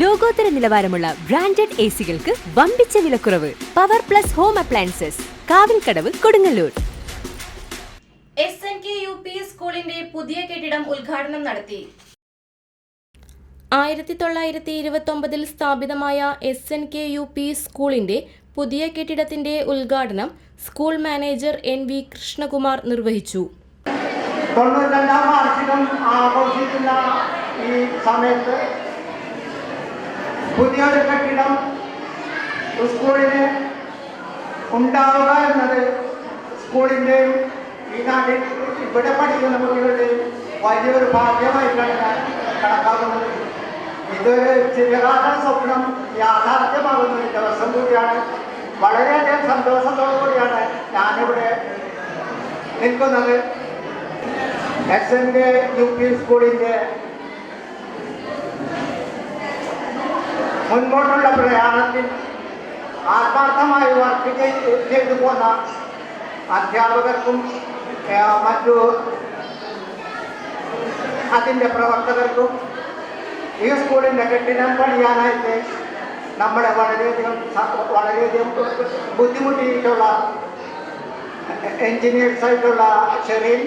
ലോകോത്തര നിലവാരമുള്ള branded A സികൾക്ക് വമ്പിച്ച വിലക്കുറവ്. Power plus home appliances Kavilkadavu Kodungallur. S N K U P സ്കൂളിന്റെ പുതിയ കെട്ടിടം ഉദ്ഘാടനം നടത്തി. ആയിരത്തി തൊള്ളായിരത്തി ഇരുപത്തൊമ്പതിൽ സ്ഥാപിതമായ S N K U P സ്കൂളിന്റെ പുതിയ കെട്ടിടത്തിന്റെ ഉദ്ഘാടനം school manager N V Krishnakumar നിർവഹിച്ചു. തൊണ്ണൂറ്റഞ്ചാം വാർഷികം ആഘോഷിക്കുന്ന ഈ സമയത്ത് പുതിയൊരു കെട്ടിടം സ്കൂളിന് ഉണ്ടാവുക എന്നത് സ്കൂളിന്റെയും ഈ നാട്ടിൽ ഇവിടെ പഠിക്കുന്ന കുട്ടികളുടെയും വലിയൊരു ഭാഗ്യമായിട്ടാണ് ഞാൻ കണക്കാക്കുന്നത്. ഇതൊരു ചിരകാല സ്വപ്നം യാഥാർത്ഥ്യമാകുന്ന ഒരു ദിവസം കൂടിയാണ്. വളരെയധികം സന്തോഷത്തോടു കൂടിയാണ് ഞാനിവിടെ നിൽക്കുന്നത്. S N K U P സ്കൂളിന്റെ മുൻപോട്ടുള്ള പ്രയാണത്തിൽ ആത്മാർത്ഥമായി വർക്ക് ചെയ്ത് ചെയ്തു പോന്ന അധ്യാപകർക്കും മറ്റു അതിന്റെ പ്രവർത്തകർക്കും ഈ സ്കൂളിന്റെ കെട്ടിടം പണിയാനായിട്ട് നമ്മളെ വളരെയധികം വളരെയധികം ബുദ്ധിമുട്ടിയിട്ടുള്ള എൻജിനീയേഴ്സ് ആയിട്ടുള്ള ഷെറീൻ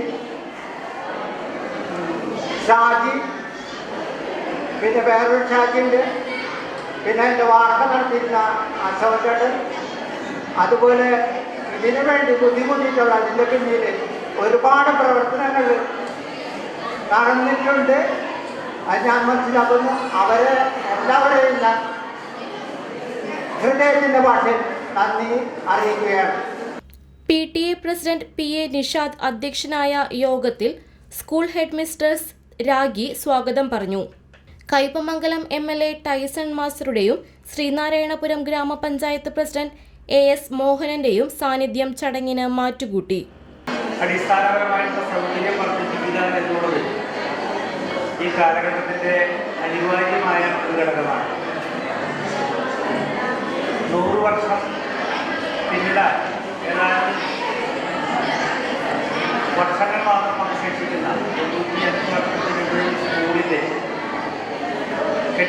ഷാജി പിന്നെ വേറൊരു ഷാജിയുണ്ട് പിന്നെ എന്റെ വാർത്ത നടത്തിയിരുന്ന അശോചട് അതുപോലെ ഇതിനു വേണ്ടി ബുദ്ധിമുട്ടിയിട്ടുള്ള അതിന്റെ പിന്നിൽ ഒരുപാട് പ്രവർത്തനങ്ങൾ നടന്നിട്ടുണ്ട്. അത് ഞാൻ മനസ്സിലാക്കുന്നു. അവരെ എല്ലാവരെയും ഞാൻ ഹൃദയത്തിന്റെ ഭാഷയിൽ നന്ദി അറിയിക്കുകയാണ്. P T A president P A Nishad അധ്യക്ഷനായ യോഗത്തിൽ സ്കൂൾ ഹെഡ്മിസ്റ്റേഴ്സ് രാഗി സ്വാഗതം പറഞ്ഞു. Kaipamangalam M L A Tyson മാസ്റ്ററുടെയും Sreenarayanapuram ഗ്രാമപഞ്ചായത്ത് പ്രസിഡന്റ് എ എസ് മോഹനന്റെയും സാന്നിധ്യം ചടങ്ങിന് മാറ്റുകൂട്ടി. അടിസ്ഥാനപരമായിട്ടുള്ള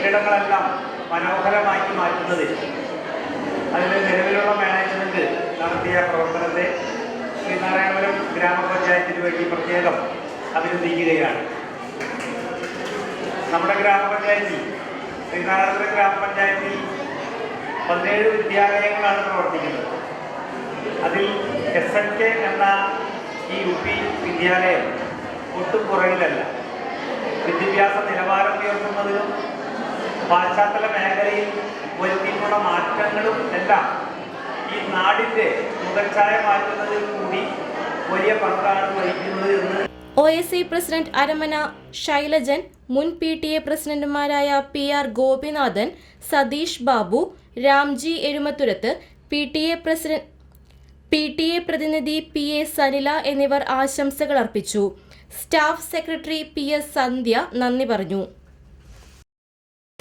കെട്ടിടങ്ങളെല്ലാം മനോഹരമാക്കി മാറ്റുന്നത് അതിന് നിലവിലുള്ള മാനേജ്മെന്റ് നടത്തിയ പ്രവർത്തനത്തെ ശ്രീനാരായണപുരം ഗ്രാമപഞ്ചായത്തിന് വേണ്ടി പ്രത്യേകം അഭിനന്ദിക്കുകയാണ്. നമ്മുടെ ഗ്രാമപഞ്ചായത്തിൽ ശ്രീനാരായണപുരം ഗ്രാമപഞ്ചായത്തിൽ പതിനേഴ് വിദ്യാലയങ്ങളാണ് പ്രവർത്തിക്കുന്നത്. അതിൽ എസ് എൻ കെ എന്ന ഈ യു പി വിദ്യാലയം ഒട്ടും പുറകിലല്ല. വിദ്യാഭ്യാസ നിലവാരം ഉയർത്തുന്നതിനും പാശ്ചാത്തല മേഖലയിൽ വരുത്തിയിട്ടുള്ള മാറ്റങ്ങളും എല്ലാം ഈ നാടിന്റെ മുഖച്ഛായ മാറ്റുന്നതിൽ കൂടി വലിയ പങ്കാണ് വഹിക്കുന്നത് എന്ന് O S C president Aramana Shailajan മുൻ പി ടി എ പ്രസിഡന്റുമാരായ P R Gopinathan Satheesh Babu Ramji Ezhumathuruthu P T A president P T A പ്രതിനിധി പി എ സനില എന്നിവർ ആശംസകൾ അർപ്പിച്ചു. Staff secretary P S Sandhya നന്ദി പറഞ്ഞു.